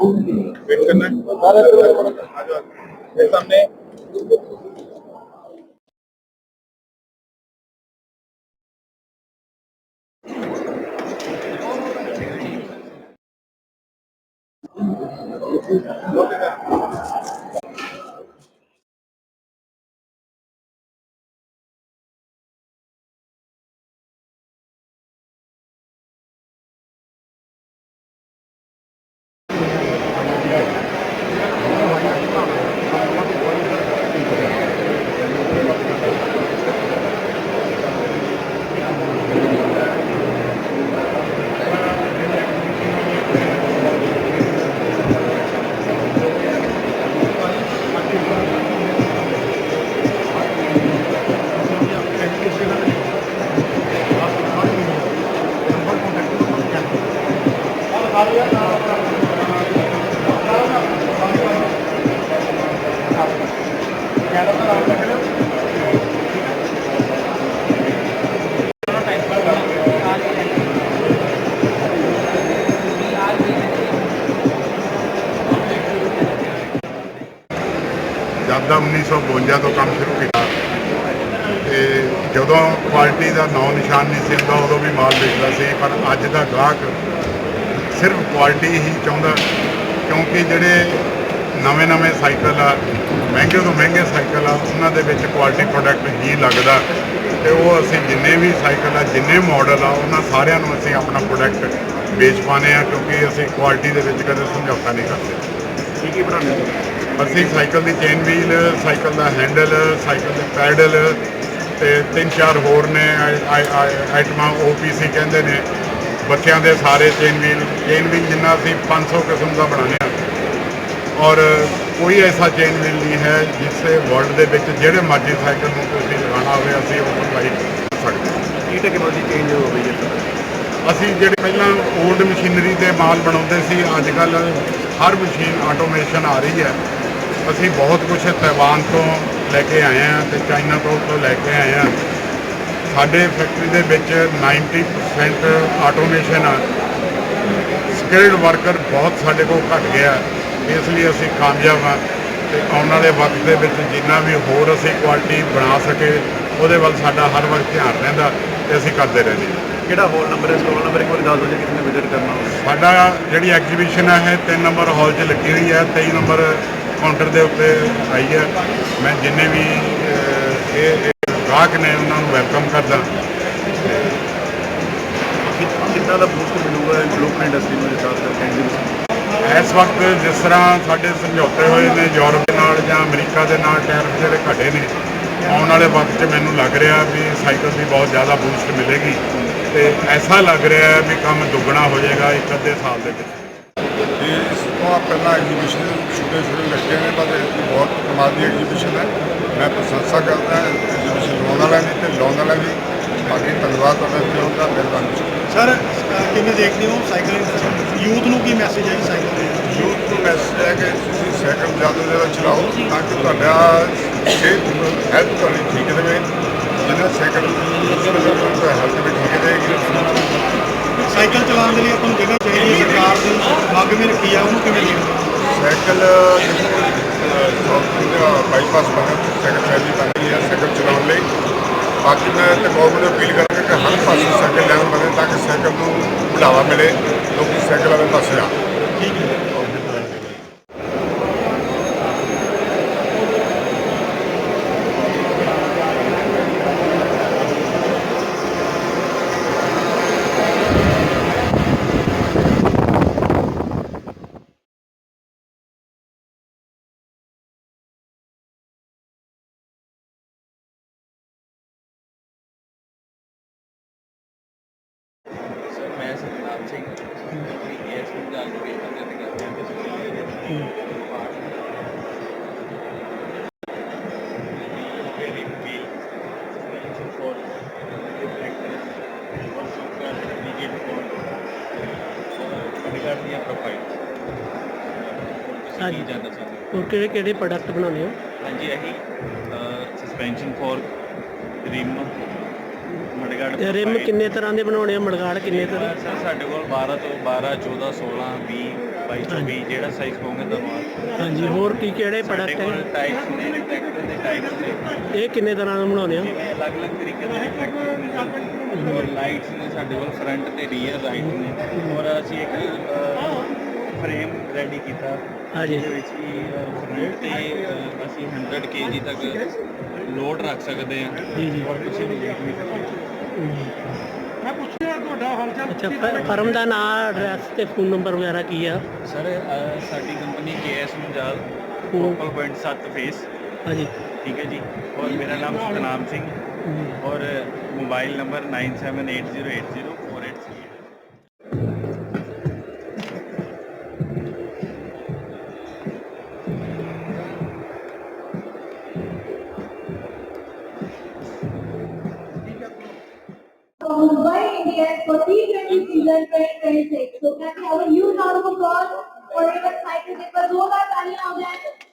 वेट करना है आ जाओ मेरे सामने 1952 ਤੋਂ ਕੰਮ ਸ਼ੁਰੂ ਕੀਤਾ। ਤੇ ਜਦੋਂ ਕੁਆਲਿਟੀ ਦਾ ਨਾਂ ਨਿਸ਼ਾਨ ਨਹੀਂ ਸੀ ਹੁੰਦਾ, ਉਦੋਂ ਵੀ ਮਾਲ ਵੇਚਦਾ ਸੀ, ਪਰ ਅੱਜ ਦਾ ਗਾਹਕ ਸਿਰਫ ਕੁਆਲਿਟੀ ਹੀ ਚਾਹੁੰਦਾ, ਕਿਉਂਕਿ ਜਿਹੜੇ ਨਵੇਂ-ਨਵੇਂ ਸਾਈਕਲ ਆ, ਮਹਿੰਗੇ ਤੋਂ ਮਹਿੰਗੇ ਸਾਈਕਲ ਆ, ਉਹਨਾਂ ਦੇ ਵਿੱਚ ਕੁਆਲਿਟੀ ਪ੍ਰੋਡਕਟ ਹੀ ਲੱਗਦਾ। ਤੇ ਉਹ ਅਸੀਂ ਜਿੰਨੇ ਵੀ ਸਾਈਕਲ ਆ, ਜਿੰਨੇ ਮਾਡਲ ਆ, ਉਹਨਾਂ ਸਾਰਿਆਂ ਨੂੰ ਅਸੀਂ ਆਪਣਾ ਪ੍ਰੋਡਕਟ ਵੇਚ ਪਾਉਂਦੇ ਆ ਕਿਉਂਕਿ ਅਸੀਂ ਕੁਆਲਿਟੀ ਦੇ ਵਿੱਚ ਕਦੇ ਸਮਝੌਤਾ ਨਹੀਂ ਕਰਦੇ। ਕੀ ਕੀ ਬਣਾਉਂਦੇ ਅਸੀਂ ਸਾਈਕਲ ਦੀ ਚੇਨ ਵੀਲ ਸਾਈਕਲ ਦਾ ਹੈਂਡਲ ਸਾਈਕਲ ਦੇ ਪੈਡਲ ਤੇ ਤਿੰਨ ਚਾਰ ਹੋਰ ਨੇ ਆਈ- ਆਈ- ਆਈ- ਆਈਟਮਾਂ OPC ਕਹਿੰਦੇ ਨੇ। ਬੱਚਿਆਂ ਦੇ ਸਾਰੇ ਚੇਨ ਵੀਲ ਚੇਨ ਵੀਲ ਜਿੰਨਾ ਅਸੀਂ 500 ਕਿਸਮ ਦਾ ਬਣਾਉਂਦੇ ਹਾਂ। ਔਰ ਕੋਈ ਐਸਾ ਚੇਨ ਵੀਲ ਨਹੀਂ ਹੈ ਜਿਸੇ ਵਰਲਡ ਦੇ ਵਿੱਚ ਜਿਹੜੇ ਮਰਜ਼ੀ ਸਾਈਕਲ ਨੂੰ ਤੁਸੀਂ ਲਗਾਉਣਾ ਹੋਵੇ ਅਸੀਂ ਉਹ ਕਰ ਸਕਦੇ ਹਾਂ। ਕੀ ਟੈਕਨੋਲੋਜੀ ਚੇਂਜ ਹੋ ਗਈ ਹੈ? ਅਸੀਂ ਜਿਹੜੇ ਪਹਿਲਾਂ 올ਡ ਮਸ਼ੀਨਰੀ ਤੇ ਮਾਲ ਬਣਾਉਂਦੇ ਸੀ ਅੱਜ ਕੱਲ ਹਰ ਮਸ਼ੀਨ ਆਟੋਮੇਸ਼ਨ ਆ ਰਹੀ ਹੈ। ਅਸੀਂ ਬਹੁਤ ਕੁਝ ਤਾਇਵਾਨ ਤੋਂ ਲੈ ਕੇ ਆਏ ਹਾਂ ਤੇ ਚਾਈਨਾ ਤੋਂ ਤੋਂ ਲੈ ਕੇ ਆਏ ਹਾਂ। ਸਾਡੇ ਫੈਕਟਰੀ ਦੇ ਵਿੱਚ 90% ਆਟੋਮੇਸ਼ਨ ਆ। ਸਕਿਲਡ ਵਰਕਰ ਬਹੁਤ ਸਾਡੇ ਕੋਲ ਘਟ ਗਿਆ। ਇਸ ਲਈ ਅਸੀਂ ਕਾਮਯਾਬ ਹਾਂ ਤੇ ਆਉਣ ਵਾਲੇ ਵਕਤ ਦੇ ਵਿੱਚ ਜਿੰਨਾ ਵੀ ਹੋਰ ਅਸੀਂ ਕੁਆਲਿਟੀ ਬਣਾ ਸਕੇ ਉਹਦੇ ਵੱਲ ਸਾਡਾ ਹਰ ਵਕਤ ਧਿਆਨ ਰਹਿੰਦਾ ਤੇ ਅਸੀਂ ਕਰਦੇ ਰਹਿੰਦੇ ਕਿਹੜਾ ਹੋਲ ਨੰਬਰ ਹੈ? ਸਟੋਰ ਨੰਬਰ ਇੱਕ ਵਾਰ ਦੱਸ ਦਿਓ ਜੇ ਕਿਸੇ ਨੇ ਵਿਜ਼ਿਟ ਕਰਨਾ ਹੋਵੇ ਸਾਡਾ ਜਿਹੜੀ ਐਗਜ਼ੀਬਿਸ਼ਨ ਹੈ 3 ਨੰਬਰ ਹਾਲ 'ਚ ਲੱਗੀ ਹੋਈ ਹੈ 23 ਨੰਬਰ ਕਾਊਂਟਰ ਦੇ ਉੱਤੇ ਆਈ ਹੈ। ਮੈਂ ਜਿੰਨੇ ਵੀ ਇਹ ਇਹ ਗਾਹਕ ਨੇ ਉਹਨਾਂ ਨੂੰ ਵੈਲਕਮ ਕਰਦਾ। ਕਿ- ਕਿੱਦਾਂ ਦਾ ਬੂਸਟ ਮਿਲੂਗਾ ਲੋਕਲ ਇੰਡਸਟਰੀ ਨੂੰ ਖਾਸ ਕਰਕੇ ਇਸ ਵਕਤ ਜਿਸ ਤਰ੍ਹਾਂ ਸਾਡੇ ਸਮਝੌਤੇ ਹੋਏ ਨੇ ਯੂਰਪ ਦੇ ਨਾਲ ਜਾਂ ਅਮਰੀਕਾ ਦੇ ਨਾਲ ਟੈਰਿਫ ਜਿਹੜੇ ਘਟੇ ਨੇ ਆਉਣ ਵਾਲੇ ਵਕਤ 'ਚ ਮੈਨੂੰ ਲੱਗ ਰਿਹਾ ਵੀ ਸਾਈਕਲ ਦੀ ਬਹੁਤ ਜ਼ਿਆਦਾ ਬੂਸਟ ਮਿਲੇਗੀ। ਤੇ ਐਸਾ ਲੱਗ ਰਿਹਾ ਹੈ ਵੀ ਕੰਮ ਦੁੱਗਣਾ ਹੋ ਜਾਏਗਾ ਇੱਕ ਅੱਧੇ ਸਾਲ ਦੇ ਵਿੱਚ। ਤੋਂ ਪਹਿਲਾਂ ਐਗਜ਼ੀਬਿਸ਼ਨ ਛੋਟੇ ਛੋਟੇ ਲੱਗੇ ਨੇ ਪਰ ਇਹ ਬਹੁਤ ਕਮਾਲ ਦੀ ਐਗਜ਼ੀਬਿਸ਼ਨ ਹੈ। ਮੈਂ ਪ੍ਰਸ਼ੰਸਾ ਕਰਦਾ ਐਗਜ਼ੀਬਿਸ਼ਨ ਲਾਉਣ ਵਾਲਿਆਂ ਦੀ ਤੇ ਲਾਉਣ ਵਾਲਿਆਂ ਦੀ। ਬਾਕੀ ਧੰਨਵਾਦ ਤੁਹਾਡਾ ਤੇ ਉਹਦਾ ਮਿਹਰਬਾਨੀ। ਸਰ ਕਿਵੇਂ ਦੇਖਦੇ ਹੋ ਸਾਈਕਲ ਯੂਥ ਨੂੰ ਕੀ ਮੈਸੇਜ ਹੈ ਸਾਈਕਲ ਦੇ? ਯੂਥ ਨੂੰ ਮੈਸੇਜ ਹੈ ਕਿ ਤੁਸੀਂ ਸਾਈਕਲ ਜ਼ਿਆਦਾ ਜ਼ਿਆਦਾ ਚਲਾਓ ਤਾਂ ਕਿ ਤੁਹਾਡਾ ਸਿਹਤ ਹੈਲਥ ਤੁਹਾਡੀ ਠੀਕ ਰਹੇ। ਜਿੰਨਾ ਸਾਈਕਲ ਹੈਲਥ ਵੀ ਠੀਕ ਰਹੇਗੀ। ਸਾਈਕਲ ਚਲਾਉਣ ਦੇ ਲਈ ਆਪਾਂ ਨੂੰ ਜਗ੍ਹਾ ਚਾਹੀਦੀ ਹੈ ਸਰਕਾਰ ਦੀ ਮੰਗ ਵੀ ਰੱਖੀ ਆ ਉਹਨੂੰ ਕਿਵੇਂ ਦੇਖਦੇ ਸਾਈਕਲ ਜਿਹੜਾ ਬਾਈਪਾਸ ਬਣਾ ਸਾਈਕਲ ਫੈਲੀ ਬਣੀ ਹੈ ਸਾਈਕਲ ਚਲਾਉਣ ਲਈ। ਬਾਕੀ ਮੈਂ ਤੇ ਗੌਰਮੈਂਟ ਨੂੰ ਅਪੀਲ ਕਰਾਂਗਾ ਕਿ ਹਰ ਪਾਸੇ ਸਾਈਕਲ ਲੈਣ ਬਣੇ ਤਾਂ ਕਿ ਸਾਈਕਲ ਨੂੰ ਬੁਲਾਵਾ ਮਿਲੇ ਲੋਕੀ ਸਾਈਕਲ ਵਾਲੇ ਪਾਸੇ ਆ। ਠੀਕ ਹੈ ਸਰ ਮੈਂ ਸਤਨਾਮ ਸਿੰਘ ਏਐਸਪੀ ਦਾ ਐਜੂਕੇਸ਼ਨ ਦੇ ਕਰਦੇ bodyguard ਦੀਆਂ ਪ੍ਰੋਫਾਈਲ ਹਾਂਜੀ। ਕੀ ਜਾਣਨਾ ਚਾਹੁੰਦੇ ਹੋ ਹੋਰ ਕਿਹੜੇ ਕਿਹੜੇ ਪ੍ਰੋਡਕਟ ਬਣਾਉਂਦੇ ਹੋ? ਹਾਂਜੀ ਇਹੀ ਸਸਪੈਂਸ਼ਨ ਫੋਰ ਰਿਮ ਮੜਗੜ ਤੇ ਰਿਮ ਕਿੰਨੇ ਤਰ੍ਹਾਂ ਦੇ ਬਣਾਉਣੇ ਆ? ਮੜਗਾੜ ਕਿੰਨੇ ਤਰ੍ਹਾਂ? ਸਰ ਸਾਡੇ ਕੋਲ 12 ਤੋਂ 12 14 16 20 22 24 ਜਿਹੜਾ ਸਾਈਜ਼ ਕਹੋਗੇ ਤੁਹਾਨੂੰ ਹਾਂਜੀ ਹੋਰ ਕੀ ਕਿਹੜੇ ਪ੍ਰੋਡਕਟ ਹੈ? ਟਾਈਪਸ ਨੇ ਰਿਫਲੈਕਟਰ ਦੇ ਟਾਈਪਸ ਨੇ। ਇਹ ਕਿੰਨੇ ਤਰ੍ਹਾਂ ਦੇ ਬਣਾਉਂਦੇ ਜਿਵੇਂ ਅਲੱਗ-ਅਲੱਗ ਤਰੀਕੇ ਦੇ ਰਿਫਲੈਕਟਰ ਨੇ। ਔਰ ਲਾਈਟਸ ਨੇ ਸਾਡੇ ਕੋਲ ਫਰੰਟ ਤੇ ਰੀਅਰ ਲਾਈਟ ਨੇ। ਔਰ ਅਸੀਂ ਇੱਕ ਫਰੇਮ ਰੈਡੀ ਕੀਤਾ। ਹਾਂਜੀ। ਦੇ ਵਿੱਚ ਵੀ ਫਰੂਟ ਤੇ ਅਹ, ਅਸੀਂ 100 ਕੇਜੀ ਤੱਕ ਲੋਡ ਰੱਖ ਸਕਦੇ ਹਾਂ। ਜੀ ਜੀ। ਔਰ ਕਿਸੇ ਵੀ weight ਨਹੀਂ ਮੈਂ ਪੁੱਛਿਆ ਤੁਹਾਡਾ ਹਾਲਚਾਲ ਅੱਛਾ ਫ- ਫਰਮ ਦਾ ਨਾਮ ਐਡਰੈਸ ਤੇ ਫੋਨ ਨੰਬਰ ਵਗੈਰਾ ਕੀ ਆ? ਸਰ ਸਾਡੀ company KS Munjal local point 7 phase ਹਾਂਜੀ। ਠੀਕ ਹੈ ਜੀ। ਔਰ ਮੇਰਾ ਨਾਮ ਸਤਨਾਮ ਸਿੰਘ। ਔਰ mobile number 978080 India for T20 season 2026. So, can we have a new normal call or even cycle? But those are planning out that.